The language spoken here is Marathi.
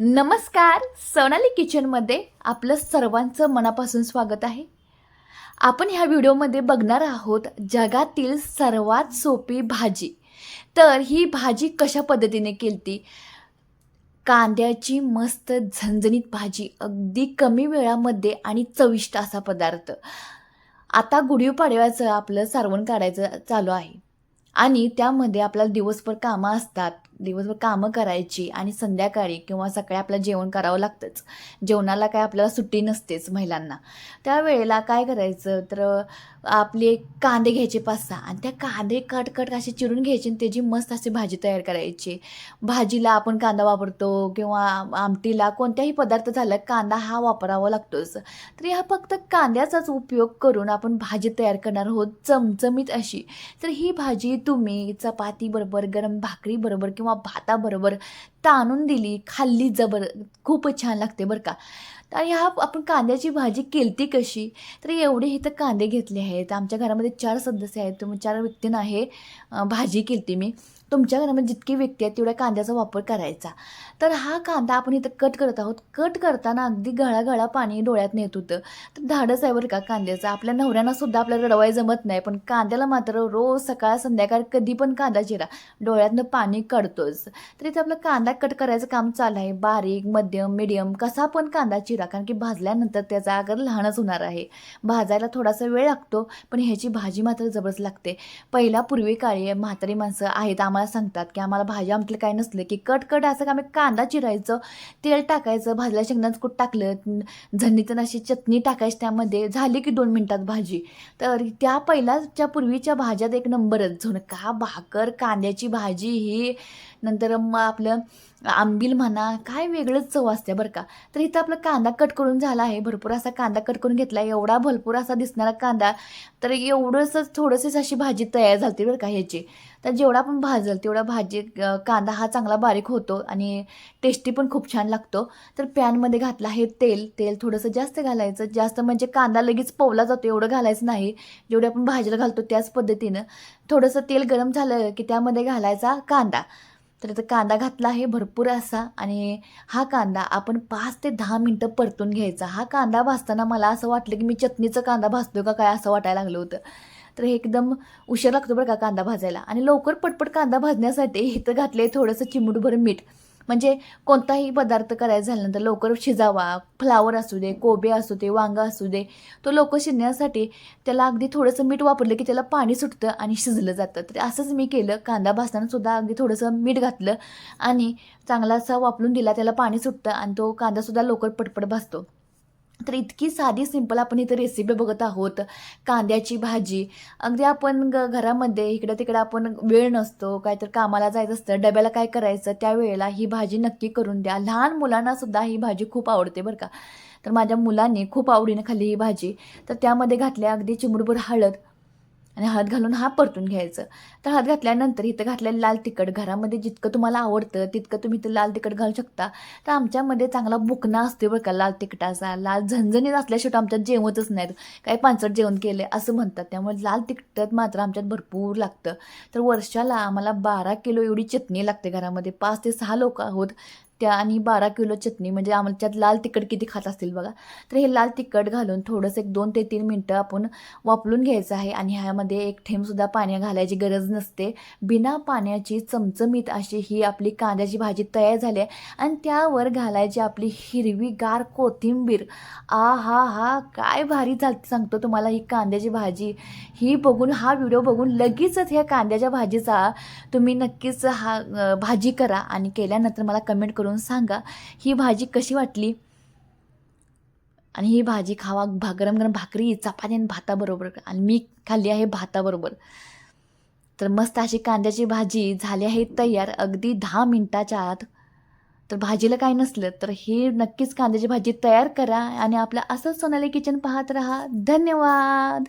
नमस्कार सोनाली किचनमध्ये आपलं सर्वांचं मनापासून स्वागत आहे. आपण ह्या व्हिडिओमध्ये बघणार आहोत जगातील सर्वात सोपी भाजी. तर ही भाजी कशा पद्धतीने केलती? कांद्याची मस्त झणझणीत भाजी अगदी कमी वेळामध्ये आणि चविष्ट असा पदार्थ. आता गुढीपाडव्याचं आपलं सारवण काढायचं चालू आहे. आणि त्यामध्ये आपल्याला दिवसभर कामं असतात. दिवसभर कामं करायची आणि संध्याकाळी किंवा सकाळी आपल्याला जेवण करावं लागतंच. जेवणाला काय आपल्याला सुट्टी नसतेच महिलांना. त्यावेळेला काय करायचं? तर आपले कांदे घ्यायचे पाच सहा आणि त्या कांदे कट कट असे चिरून घ्यायचे आणि त्याची मस्त अशी भाजी तयार करायची. भाजीला आपण कांदा वापरतो किंवा आमटीला कोणत्याही पदार्थ झाला कांदा हा वापरावा लागतोच. तर ह्या फक्त कांद्याचाच उपयोग करून आपण भाजी तयार करणार आहोत चमचमीत अशी. तर ही भाजी तुम्ही चपातीबरोबर गरम भाकरीबरोबर किंवा भाताबरोबर ताणून दिली खाल्ली जबर खूपच छान लागते बरं का. तर ह्या आपण कांद्याची भाजी केलती कशी? तर एवढे इथं कांदे घेतले आहेत. आमच्या घरामध्ये चार सदस्य आहेत. तुम्ही चार व्यक्तींना हे भाजी केलती मी. तुमच्या घरामध्ये जितकी व्यक्ती आहेत तेवढ्या कांद्याचा वापर करायचा. तर हा कांदा आपण इथं कट करत आहोत. कट करताना अगदी गळा गळा पाणी डोळ्यात नेत होतं. तर धाडस आहे बरं का कांद्याचं. आपल्या नवऱ्यांना सुद्धा आपल्याला रडवाय जमत नाही. पण कांद्याला मात्र रोज सकाळ संध्याकाळ कधी पण कांदा चिरा. डोळ्यातनं पाणी करतोच तर इथे आपलं कांदा कट करायचं काम चालू आहे. बारीक मध्यम मिडियम कसा पण कांदा चिरा कारण की भाजल्यानंतर त्याचा आगर लहानच होणार आहे. भाजायला थोडासा वेळ लागतो पण ह्याची भाजी मात्र जबरदस्त लागते. पहिला पूर्वी काळी म्हातारी माणसं आहेत आम्हाला सांगतात की आम्हाला भाजी आमटलं काय नसलं की कट कट असं का आम्ही कांदा चिरायचं तेल टाकायचं भाजल्या शेंगदाणं कुठं टाकलं झणीतून अशी चटणी टाकायची त्यामध्ये झाली की दोन मिनटात भाजी. तर त्या पहिल्याच्या पूर्वीच्या भाज्यात एक नंबरच. झुणका भाकर कांद्याची भाजी ही नंतर मग आपलं आंबील म्हणा काय वेगळंच चव असते बरं का. तर इथं आपला कांदा कट करून झाला आहे भरपूर असा कांदा कट करून घेतला एवढा भरपूर असा दिसणारा कांदा. तर एवढंसं थोडंसंच अशी भाजी तयार झाली बरं का ह्याची. तर जेवढा पण भाजल तेवढा भाजी कांदा हा चांगला बारीक होतो आणि टेस्टी पण खूप छान लागतो. तर पॅनमध्ये घातलं आहे तेल तेल थोडंसं जास्त घालायचं. जास्त म्हणजे कांदा लगेच पवला जातो एवढं घालायचं नाही. जेवढे आपण भाजीला घालतो त्याच पद्धतीनं. थोडंसं तेल गरम झालं की त्यामध्ये घालायचा कांदा. तर आता कांदा घातला आहे भरपूर असा. आणि हा कांदा आपण पाच ते दहा मिनटं परतून घ्यायचा. हा कांदा भाजताना मला असं वाटलं की मी चटणीचं कांदा भाजतो का काय असं वाटायला लागलं होतं. तर हे एकदम उशीर लागतो बरं का कांदा भाजायला. आणि लवकर पटपट कांदा भाजण्यासाठी इथं घातले थोडंसं चिमूटभर मीठ. म्हणजे कोणताही पदार्थ करायचा झाल्यानंतर लवकर शिजावा. फ्लावर असू दे कोबे असू दे वांगा असू दे तो लवकर शिजण्यासाठी त्याला अगदी थोडंसं मीठ वापरलं की त्याला पाणी सुटतं आणि शिजलं जातं. तर असंच मी केलं. कांदा भाजतानासुद्धा अगदी थोडंसं मीठ घातलं आणि चांगला असा वापरून दिला. त्याला पाणी सुटतं आणि तो कांदासुद्धा लवकर पटपट भाजतो. तर इतकी साधी सिंपल आपण इथं रेसिपी बघत आहोत. कांद्याची भाजी. अगदी आपण ग घरामध्ये इकडं तिकडं आपण वेळ नसतो. काहीतरी कामाला जायचं असतं डब्याला काय करायचं त्यावेळेला ही भाजी नक्की करून द्या. लहान मुलांनासुद्धा ही भाजी खूप आवडते बरं का. तर माझ्या मुलांनी खूप आवडीनं खाल्ली ही भाजी. तर त्यामध्ये घातल्या अगदी चिमुडभर हळद आणि हळद घालून हा परतून घ्यायचं. तर हळद घातल्यानंतर इथं घातलेलं लाल तिखट घरामध्ये जितकं तुम्हाला आवडतं तितकं तुम्ही इथं लाल तिखट घालू शकता. तर आमच्यामध्ये चांगला बुकना असते बरं का लाल तिखटाचा. लाल झणझणीत असल्याशिवाय आमच्यात जेवतच नाहीत. काही पांचट जेवण केले असं म्हणतात. त्यामुळे लाल तिखट मात्र आमच्यात भरपूर लागतं. तर वर्षाला आम्हाला बारा किलो एवढी चटणी लागते घरामध्ये. पाच ते सहा लोक आहोत. त्या आणि बारा किलो चटणी म्हणजे आमच्यात लाल तिखट किती खात असतील बघा. तर हे लाल तिखट घालून थोडंसं एक दोन ते तीन मिनटं आपण वापरून घ्यायचं आहे आणि ह्यामध्ये एक थेंबसुद्धा पाणी घालायची गरज नसते. बिना पाण्याची चमचमीत अशी ही आपली कांद्याची भाजी तयार झाली आहे आणि त्यावर घालायची आपली हिरवीगार कोथिंबीर. आ हा हा काय भारी झाली सांगतो तुम्हाला ही कांद्याची भाजी. ही बघून हा व्हिडिओ बघून लगेचच ह्या कांद्याच्या भाजीचा तुम्ही नक्कीच हा भाजी करा आणि केल्यानंतर मला कमेंट करू करून सांगा ही भाजी कशी वाटली? आणि ही भाजी खावा भा गरम गरम भाकरी चपाती आणि भाताबरोबर. आणि मी खाल्ली आहे भाताबरोबर. तर मस्त अशी कांद्याची भाजी झाली आहे तयार अगदी दहा मिनटाच्या आत. तर भाजीला काय नसलं तर हे नक्कीच कांद्याची भाजी तयार करा आणि आपलं असंच सोनाली किचन पाहत राहा. धन्यवाद!